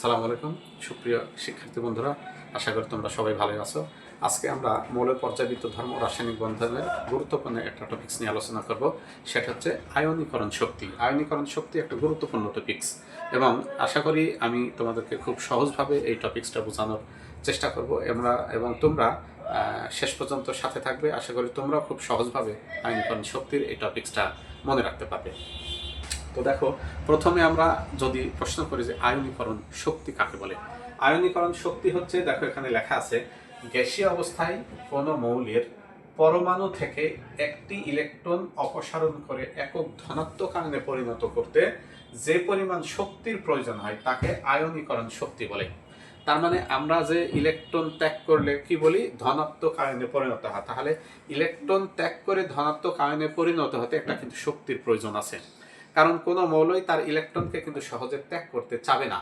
সালাম আলাইকুম। সুপ্রিয় শিক্ষার্থী বন্ধুরা, আশা করি তোমরা সবাই ভালো আছো। আজকে আমরা মৌলের পর্যাবৃত্ত ধর্ম রাসায়নিক বন্ধনের গুরুত্বপূর্ণ একটা টপিক্স নিয়ে আলোচনা করব। সেটা হচ্ছে আয়নীকরণ শক্তি। আয়নীকরণ শক্তি একটা গুরুত্বপূর্ণ টপিক্স এবং আশা করি আমি তোমাদেরকে খুব সহজভাবে এই টপিক্সটা বোঝানোর চেষ্টা করব। আমরা এবং তোমরা শেষ পর্যন্ত সাথে থাকবে। আশা করি তোমরা খুব সহজভাবে আয়নীকরণ শক্তির এই টপিক্সটা মনে রাখতে পারবে। তো দেখো, প্রথমে আমরা যদি প্রশ্ন করি যে আয়নীকরণ শক্তি কাকে বলে? আয়নীকরণ শক্তি হচ্ছে, দেখো এখানে লেখা আছে, গ্যাসীয় অবস্থায় কোনো মৌলের পরমাণু থেকে একটি ইলেকট্রন অপসারণ করে একক ধনাত্মক আয়নে পরিণত করতে যে পরিমাণ শক্তির প্রয়োজন হয়, তাকে আয়নীকরণ শক্তি বলে। তার মানে আমরা যে ইলেকট্রন ত্যাগ করলে কি বলি? ধনাত্মক আয়নে পরিণত হয়। তাহলে ইলেকট্রন ত্যাগ করে ধনাত্মক আয়নে পরিণত হতে একটা কিন্তু শক্তির প্রয়োজন আছে। কারণ কোনো মৌলই তার ইলেকট্রনকে কিন্তু সহজে ত্যাগ করতে চাবে না।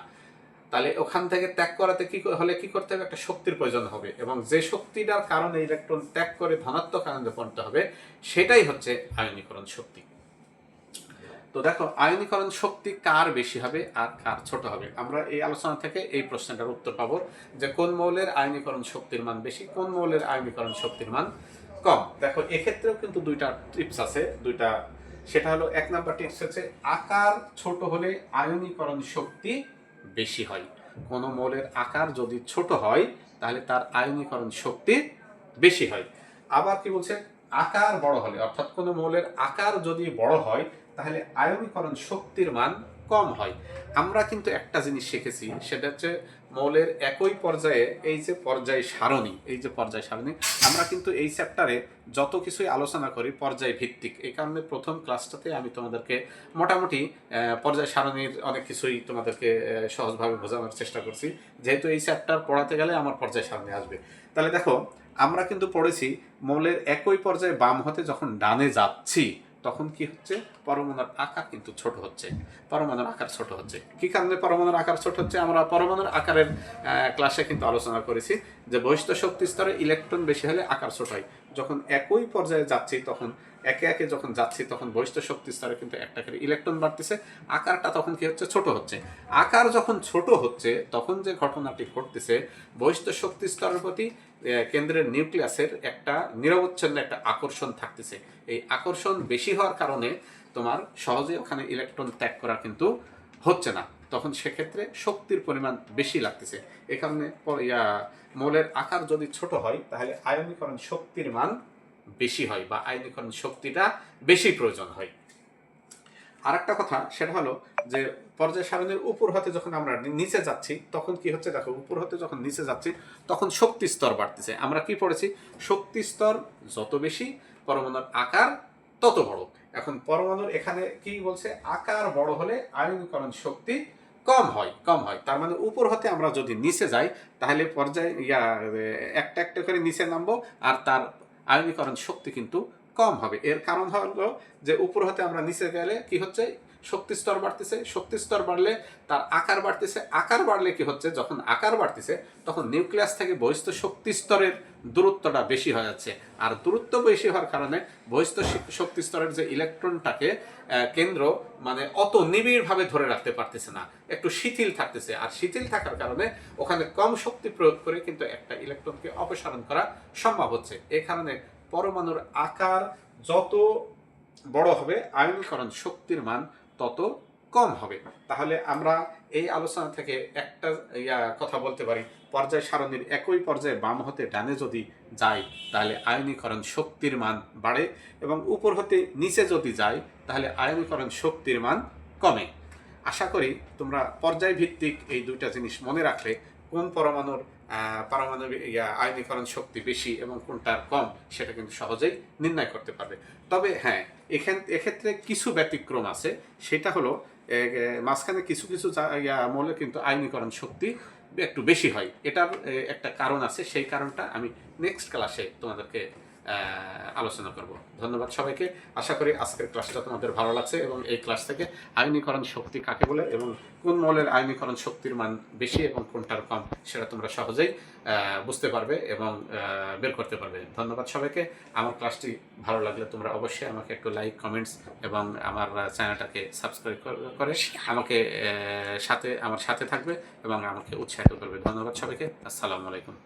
তাহলে ওখান থেকে ত্যাগ করাতে কি হলে কি করতে হবে? একটা শক্তির প্রয়োজন হবে এবং যে শক্তিটার কারণে ইলেকট্রন ত্যাগ করে ধনাত্মক আনন্দে পড়তে হবে, সেটাই হচ্ছে আয়নীকরণ শক্তি। তো দেখো, আয়নীকরণ শক্তি কার বেশি হবে আর কার ছোট হবে? আমরা এই আলোচনা থেকে এই প্রশ্নটার উত্তর পাবো যে কোন মৌলের আয়নীকরণ শক্তির মান বেশি, কোন মৌলের আয়নীকরণ শক্তির মান কম? দেখো, এক্ষেত্রেও কিন্তু দুইটা টিপস আছে, দুইটা সেটা হলো এক নাম্বার টিপস হচ্ছে, আকার ছোট হলে আয়নীকরণ শক্তি বেশি হয়। কোনো মৌলের আকার যদি ছোট হয়, তাহলে তার আয়নীকরণ শক্তি বেশি হয়। আবার কি বলছে, আকার বড় হলে, অর্থাৎ কোনো মৌলের আকার যদি বড় হয়, তাহলে আয়নীকরণ শক্তির মান কম হয়। আমরা কিন্তু একটা জিনিস শিখেছি, সেটা হচ্ছে মৌলের একই পর্যায়ে এই যে পর্যায় সারণী, এই যে পর্যায় সারণী, আমরা কিন্তু এই চ্যাপ্টারে যত কিছুই আলোচনা করি পর্যায় ভিত্তিক। এই কারণে প্রথম ক্লাসটাতে আমি তোমাদেরকে মোটামুটি পর্যায় সারণীর অনেক কিছুই তোমাদেরকে সহজভাবে বোঝানোর চেষ্টা করছি। যেহেতু এই চ্যাপ্টার পড়াতে গেলে আমার পর্যায় সারণী আসবে। তাহলে দেখো, আমরা কিন্তু পড়েছি মৌলের একই পর্যায়ে বাম হতে যখন ডানে যাচ্ছি তখন কি হচ্ছে? পরমাণুর আকার কিন্তু ছোট হচ্ছে। পরমাণুর আকার ছোট হচ্ছে। কি কারণে পরমাণুর আকার ছোট হচ্ছে? আমরা পরমাণুর আকারের ক্লাসে কিন্তু আলোচনা করেছি যে বহিষ্ঠ শক্তি স্তরে ইলেকট্রন বেশি হলে আকার ছোট হয়। যখন একই পর্যায়ে যাচ্ছি তখন, একে একে যখন যাচ্ছি তখন বহিষ্ঠ শক্তি স্তরে কিন্তু একটা করে ইলেকট্রন বাড়তেছে, আকারটা তখন কি হচ্ছে? ছোট হচ্ছে। আকার যখন ছোট হচ্ছে, তখন যে ঘটনাটি ঘটতেছে, বহিষ্ঠ শক্তি স্তরের প্রতি কেন্দ্রের নিউক্লিয়াসের একটা নিরবচ্ছিন্ন একটা আকর্ষণ থাকতেছে। এই আকর্ষণ বেশি হওয়ার কারণে তোমার সহজে ওখানে ইলেকট্রন ত্যাগ করা কিন্তু হচ্ছে না। তখন সেক্ষেত্রে শক্তির পরিমাণ বেশি লাগতেছে। এ কারণে প- ইয়া, মৌলের আকার যদি ছোট হয় তাহলে আয়নীকরণ শক্তির মান বেশি হয় বা আয়নীকরণ শক্তিটা বেশি প্রয়োজন হয়। আর একটা কথা সেটা হলো যে পর্যায় সারণীর উপর হতে যখন আমরা নিচে যাচ্ছি তখন কি হচ্ছে? দেখো উপর হতে যখন নিচে যাচ্ছি তখন শক্তি স্তর বাড়তেছে। আমরা কি পড়েছি? শক্তি স্তর যত বেশি পরমাণুর আকার তত বড়। এখন পরমাণুর এখানে কি বলছে? আকার বড় হলে আয়নীকরণ শক্তি কম হয় কম হয়। তার মানে উপর হতে আমরা যদি নিচে যাই, তাহলে পর্যায়ে ইয়া একটা একটা করে নিচে নামবো আর তার আয়নীকরণ শক্তি কিন্তু কম হবে। এর কারণ হলো যে উপর হতে আমরা নিচে গেলে কি হচ্ছে? শক্তি স্তর বাড়তেছে, শক্তি স্তর বাড়লে তার আকার বাড়তেছে। আকার বাড়লে কি হচ্ছে? যখন আকার বাড়তেছে, তখন নিউক্লিয়াস থেকে বহিস্থ শক্তি স্তরের দূরত্বটা বেশি হয়ে যাচ্ছে। আর দূরত্ব বেশি হওয়ার কারণে বহিস্থ শক্তি স্তরের যে ইলেকট্রনটাকে কেন্দ্র মানে অত নিবিড়ভাবে ধরে রাখতে পারতেছে না। একটু শিথিল থাকতেছে। আর শিথিল থাকার কারণে ওখানে কম শক্তি প্রয়োগ করে কিন্তু একটা ইলেকট্রনকে অপসারণ করা সম্ভব হচ্ছে। এই কারণে পরমাণুর আকার যত বড় হবে, আয়নীকরণ শক্তির মান তত কম হবে। তাহলে আমরা এই আলোচনা থেকে একটা ইয়া কথা বলতে পারি। পর্যায় সারণীর একই পর্যায়ে বাম হতে ডানে যদি যায়, তাহলে আয়নীকরণ শক্তির মান বাড়ে এবং উপর হতে নিচে যদি যায়, তাহলে আয়নীকরণ শক্তির মান কমে। আশা করি তোমরা পর্যায় ভিত্তিক এই দুইটা জিনিস মনে রাখলে কোন পরমাণুর পরমাণু পারমাণবিক, ইয়া, আয়নীকরণ শক্তি বেশি এবং কোনটার কম, সেটা কিন্তু সহজেই নির্ণয় করতে পারবে। তবে হ্যাঁ এখান, এক্ষেত্রে কিছু ব্যতিক্রম আছে। সেটা হলো মাঝখানে কিছু কিছু মৌলে কিন্তু আয়নীকরণ শক্তি একটু বেশি হয়। এটার একটা কারণ আছে। সেই কারণটা আমি নেক্সট ক্লাসে তোমাদেরকে আলোচনা করব। ধন্যবাদ সবাইকে। আশা করি আজকের ক্লাসটা তোমাদের ভালো লাগছে এবং এই ক্লাস থেকে আয়নীকরণ শক্তি কাকে বলে এবং কোন মৌলের আয়নীকরণ শক্তির মান বেশি এবং কোনটার কম সেটা তোমরা সহজেই বুঝতে পারবে এবং বের করতে পারবে। ধন্যবাদ সবাইকে। আমার ক্লাসটি ভালো লাগলে তোমরা অবশ্যই আমাকে একটু লাইক কমেন্টস এবং আমার চ্যানেলটাকে সাবস্ক্রাইব করে আমাকে সাথে, আমার সাথে থাকবে এবং আমাকে উৎসাহিত করবে। ধন্যবাদ সবাইকে। আসসালামু আলাইকুম।